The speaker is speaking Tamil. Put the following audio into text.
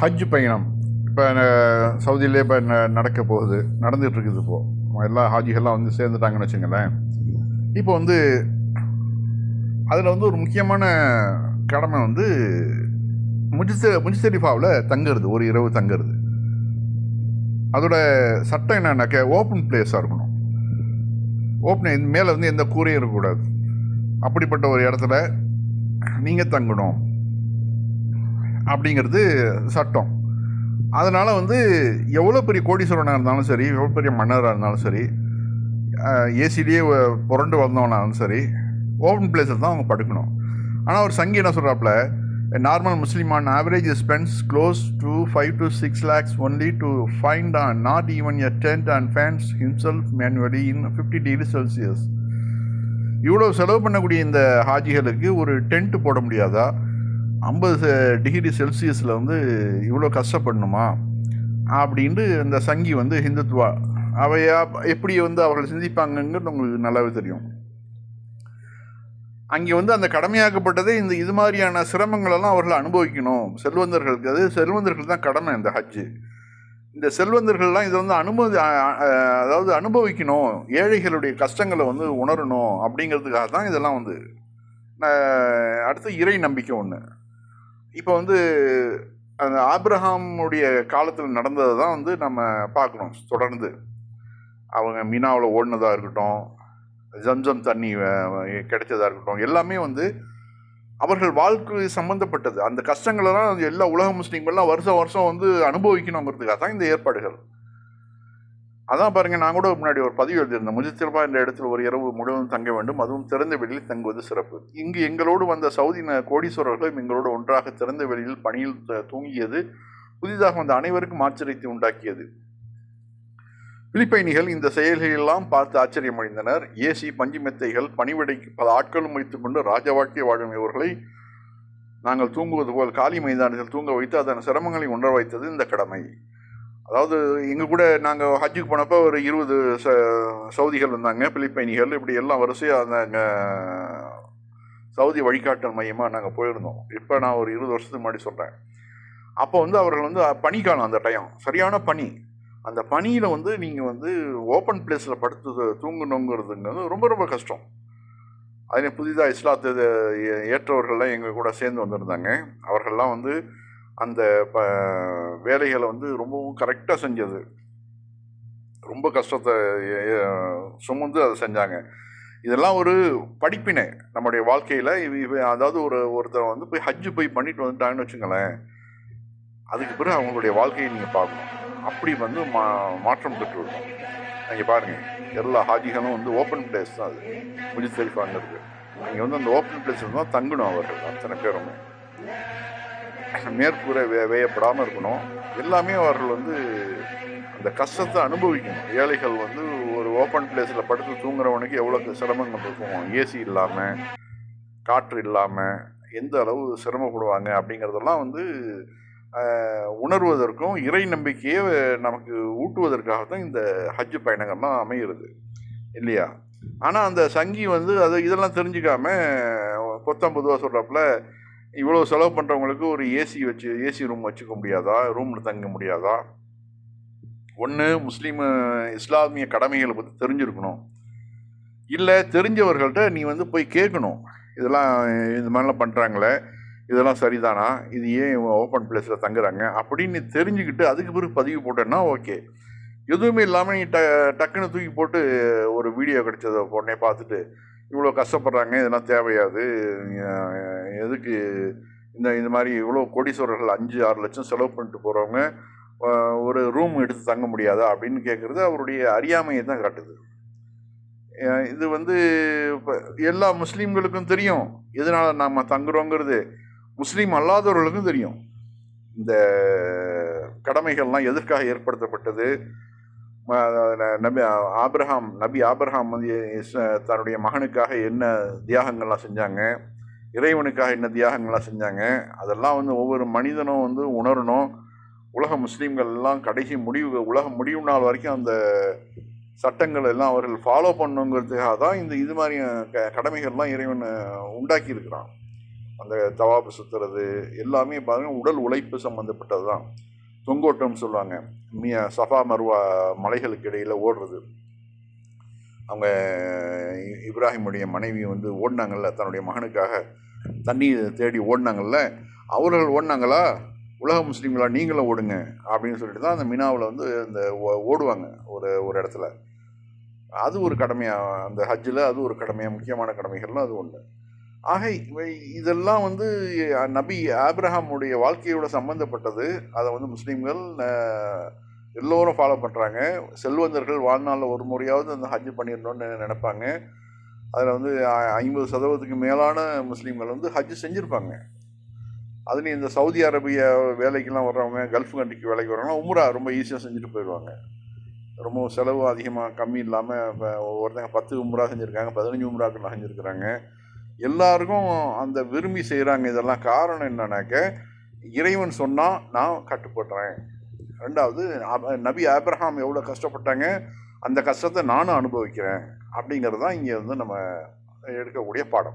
ஹஜ் பயணம். இப்போ சவுதியிலே இப்போ நடக்க போகுது? நடந்துகிட்ருக்குது இப்போது எல்லா ஹாஜிகள்லாம் வந்து சேர்ந்துட்டாங்கன்னு வச்சுங்களேன். இப்போ வந்து அதில் வந்து ஒரு முக்கியமான கடமை வந்து முஜிச முஜிசரிஃபாவில் தங்குறது ஒரு இரவு தங்குறது. அதோட சட்டம் என்னன்னாக்க ஓப்பன் பிளேஸாக இருக்கணும். ஓப்பன் மேலே வந்து எந்த கூரையும் இருக்கக்கூடாது. அப்படிப்பட்ட ஒரு இடத்துல நீங்கள் தங்கணும். அப்படிங்கிறது சட்டம். அதனால் வந்து எவ்வளோ பெரிய கோடீஸ்வரனாக இருந்தாலும் சரி எவ்வளோ பெரிய மன்னராக இருந்தாலும் சரி ஏசிலேயே புரண்டு வந்தவனாலும் சரி ஓப்பன் பிளேஸில் தான் அவங்க படுக்கணும். ஆனால் ஒரு சங்கி என்ன சொல்கிறாப்புல normal Muslim on average spends close to five to six lakhs only to find on not even a tent and fans himself manually in fifty degree Celsius இவ்வளோ செலவு பண்ணக்கூடிய இந்த ஹாஜிகளுக்கு ஒரு டென்ட் போட முடியாதா? ஐம்பது டிகிரி செல்சியஸில் வந்து இவ்வளோ கஷ்டப்படணுமா? அப்படின்ட்டு அந்த சங்கி வந்து ஹிந்துத்வா. அவையா எப்படி வந்து அவர்கள் சிந்திப்பாங்கங்கிறது உங்களுக்கு நல்லாவே தெரியும். அங்கே வந்து அந்த கடமையாக்கப்பட்டதே இந்த இது மாதிரியான சிரமங்களெல்லாம் அவர்கள் அனுபவிக்கணும். செல்வந்தர்களுக்கு அது செல்வந்தர்கள் தான் கடமை இந்த ஹஜ்ஜு இந்த செல்வந்தர்கள்லாம் இதை வந்து அனுமதி அதாவது அனுபவிக்கணும். ஏழைகளுடைய கஷ்டங்களை வந்து உணரணும் அப்படிங்கிறதுக்காக தான் இதெல்லாம் வந்து அடுத்து இறை நம்பிக்கை ஒன்று இப்போ வந்து அந்த ஆப்ரஹாமுடைய காலத்தில் நடந்ததை தான் வந்து நம்ம பார்க்கணும் தொடர்ந்து. அவங்க மீனாவில் ஓடினதாக இருக்கட்டும் ஜம்ஜம் தண்ணி கிடைச்சதாக இருக்கட்டும் எல்லாமே வந்து அவர்கள் வாழ்க்கை சம்மந்தப்பட்டது அந்த கஷ்டங்களெல்லாம் எல்லா உலக முஸ்லீம்கள்லாம் வருஷம் வருஷம் வந்து அனுபவிக்கணுங்கிறதுக்காக தான் இந்த ஏற்பாடுகள். அதான் பாருங்க நான் கூட முன்னாடி ஒரு பதிவு எழுதியிருந்தேன். முஜித்திரபா என்ற இடத்துல ஒரு இரவு முழுவதும் தங்க வேண்டும். அதுவும் திறந்த வெளியில் தங்குவது சிறப்பு. இங்கு எங்களோடு வந்த சவுதி கோடீஸ்வரர்களும் எங்களோடு ஒன்றாக திறந்த வெளியில் பணியில் தூங்கியது புதிதாக வந்த அனைவருக்கும் ஆச்சரியத்தை உண்டாக்கியது. பிலிப்பைனிகள் இந்த செயல்களெல்லாம் பார்த்து ஆச்சரியமடைந்தனர். ஏசி பஞ்சு மெத்தைகள் பணிவிடைக்கு பல ஆட்களும் வைத்துக்கொண்டு ராஜ வாழ்க்கை வாழும் இவர்களை நாங்கள் தூங்குவது போல் காலி மைதானத்தில் தூங்க வைத்து அதன் சிரமங்களை உணர வைத்தது இந்த கடமை. அதாவது எங்கள் கூட நாங்கள் ஹஜ்ஜுக்கு போனப்போ ஒரு இருபது ச சவுதிகள் வந்தாங்க பிலிப்பைனிகள் இப்படி எல்லாம் வரிசையாக அந்த சவுதி வழிகாட்டல் மையமாக நாங்கள் போயிருந்தோம். இப்போ நான் ஒரு இருபது வருஷத்துக்கு முன்னாடி சொல்கிறேன் அப்போ வந்து அவர்கள் வந்து பனிக்காலம் அந்த டைம் சரியான பனி. அந்த பனியில் வந்து நீங்கள் வந்து ஓப்பன் பிளேஸில் படுத்து தூங்கணுங்கிறதுங்கிறது ரொம்ப ரொம்ப கஷ்டம். அதில் புதிதாக இஸ்லாத்து ஏற்றவர்கள்லாம் எங்கள் கூட சேர்ந்து வந்திருந்தாங்க. அவர்கள்லாம் வந்து அந்த ப வேலைகளை வந்து ரொம்பவும் கரெக்டாக செஞ்சது. ரொம்ப கஷ்டத்தை சுமந்து அதை செஞ்சாங்க. இதெல்லாம் ஒரு படிப்பினை நம்முடைய வாழ்க்கையில். அதாவது ஒரு ஒருத்தர் வந்து போய் ஹஜ்ஜு போய் பண்ணிட்டு வந்துட்டாங்கன்னு வச்சுங்களேன் அதுக்கு பிறகு அவங்களுடைய வாழ்க்கையை நீங்கள் பார்க்கணும். அப்படி வந்து மா மாற்றம் பெற்றுள்ளோம் நீங்கள் பாருங்கள் எல்லா ஹாஜிகளும் வந்து ஓப்பன் பிளேஸ் தான் அது. முஜிசரிஃபான் செல்ஃபாங்கிறது அங்கே வந்து அந்த ஓப்பன் பிளேஸில் தான் தங்கணும் அவர்கள் அத்தனை பேருமே. மேற்கூரை வே வேயப்படாமல் இருக்கணும். எல்லாமே அவர்கள் வந்து அந்த கஷ்டத்தை அனுபவிக்கணும். ஏழைகள் வந்து ஒரு ஓப்பன் பிளேஸில் படுத்து தூங்குறவனுக்கு எவ்வளோ சிரமங்கள் இருக்கும். ஏசி இல்லாமல் காற்று இல்லாமல் எந்த அளவு சிரமப்படுவாங்க அப்படிங்கிறதெல்லாம் வந்து உணர்வதற்கும் இறை நம்பிக்கையை நமக்கு ஊட்டுவதற்காக தான் இந்த ஹஜ்ஜு பயணங்கள்லாம் அமைகிறது இல்லையா? ஆனால் அந்த சங்கி வந்து அது இதெல்லாம் தெரிஞ்சுக்காம கொத்தம் பொதுவாக சொல்கிறப்பல இவ்வளோ செலவு பண்ணுறவங்களுக்கு ஒரு ஏசி வச்சு ஏசி ரூம் வச்சுக்க முடியாதா? ரூமில் தங்க முடியாதா? ஒன்று முஸ்லீம் இஸ்லாமிய கடமைகளை பற்றி தெரிஞ்சிருக்கணும். இல்லை தெரிஞ்சவர்கள்ட்ட நீ வந்து போய் கேட்கணும். இதெல்லாம் இது மாதிரிலாம் பண்ணுறாங்களே இதெல்லாம் சரிதானா? இது ஏன் ஓப்பன் பிளேஸில் தங்குறாங்க? அப்படின்னு தெரிஞ்சுக்கிட்டு அதுக்கு பிறகு பதிவு போட்டேன்னா ஓகே எதுவுமே இல்லாமல் நீ ட டக்குன்னு தூக்கி போட்டு ஒரு வீடியோ கிடைச்சதை உடனே பார்த்துட்டு இவ்வளோ கஷ்டப்படுறாங்க இதெல்லாம் தேவையாது. எதுக்கு இந்த இந்த மாதிரி இவ்வளோ கோடீஸ்வரர்கள் அஞ்சு ஆறு லட்சம் செலவு பண்ணிட்டு போகிறவங்க ஒரு ரூம் எடுத்து தங்க முடியாதா அப்படின்னு கேட்குறது அவருடைய அறியாமையை தான் காட்டுது. இது வந்து இப்போ எல்லா முஸ்லீம்களுக்கும் தெரியும். எதனால் நாம் தங்குறோங்கிறது. முஸ்லீம் அல்லாதவர்களுக்கும் தெரியும். இந்த கடமைகள்லாம் எதற்காக ஏற்படுத்தப்பட்டது? நபி ஆப்ரஹாம் நபி ஆப்ரஹாம் வந்து தன்னுடைய மகனுக்காக என்ன தியாகங்கள்லாம் செஞ்சாங்க இறைவனுக்காக என்ன தியாகங்கள்லாம் செஞ்சாங்க அதெல்லாம் வந்து ஒவ்வொரு மனிதனும் வந்து உணரணும். உலக முஸ்லீம்கள் எல்லாம் கடைசி முடிவு உலக முடிவு நாள் வரைக்கும் அந்த சட்டங்கள் எல்லாம் அவர்கள் ஃபாலோ பண்ணுங்கிறதுக்காக தான் இந்த இது மாதிரி க கடமைகள்லாம் இறைவன் உண்டாக்கியிருக்கிறான். அந்த தவாப்பு சுற்றுறது எல்லாமே பாருங்கள் உடல் உழைப்பு சம்மந்தப்பட்டது தான் தொங்கோட்டம்னு சொல்லுவாங்க. மிய சஃபா மருவா மலைகளுக்கு இடையில் ஓடுறது. அவங்க இப்ராஹிமுடைய மனைவி வந்து ஓடினாங்கல்ல தன்னுடைய மகனுக்காக தண்ணி தேடி ஓடினாங்கள்ல அவர்கள் ஓடினாங்களா? உலக முஸ்லீம்களா நீங்களும் ஓடுங்க அப்படின்னு சொல்லிட்டு தான் அந்த மினாவில் வந்து இந்த ஓ- ஓடுவாங்க ஒரு ஒரு இடத்துல. அது ஒரு கடமையாக அந்த ஹஜ்ஜில் அது ஒரு கடமையாக முக்கியமான கடமைகள்லாம் அது ஒன்று ஆக இதெல்லாம் வந்து நபி ஆப்ரஹாமுடைய வாழ்க்கையோட சம்மந்தப்பட்டது அதை வந்து முஸ்லீம்கள் எல்லோரும் ஃபாலோ பண்ணுறாங்க செல்வந்தர்கள் வாழ்நாளில் ஒரு முறையாவது அந்த ஹஜ் பண்ணிடணும்னு நினைப்பாங்க. அதில் வந்து ஐம்பது சதவீதத்துக்கு மேலான முஸ்லீம்கள் வந்து ஹஜ் செஞ்சுருப்பாங்க. அதுலேயும் இந்த சவுதி அரேபியா வேலைக்கெல்லாம் வர்றவங்க கல்ஃப் கண்ட்ரிக்கு வேலைக்கு வர்றவங்க உம்ரா ரொம்ப ஈஸியாக செஞ்சுட்டு போயிடுவாங்க. ரொம்ப செலவு அதிகமாக கம்மி இல்லாமல் ஒருத்தங்க பத்து உம்ரா செஞ்சுருக்காங்க பதினஞ்சு உம்ராக்கள் செஞ்சுருக்குறாங்க. எல்லாருக்கும் அந்த விரும்பி செய்கிறாங்க இதெல்லாம் காரணம் என்னன்னாக்க இறைவன் சொன்னால் நான் கட்டுப்படுறேன். ரெண்டாவது அப- நபி ஆப்ரஹாம் எவ்வளோ கஷ்டப்பட்டாங்க அந்த கஷ்டத்தை நானும் அனுபவிக்கிறேன். அப்படிங்கிறது தான் இங்கே வந்து நம்ம எடுக்கக்கூடிய பாடம்.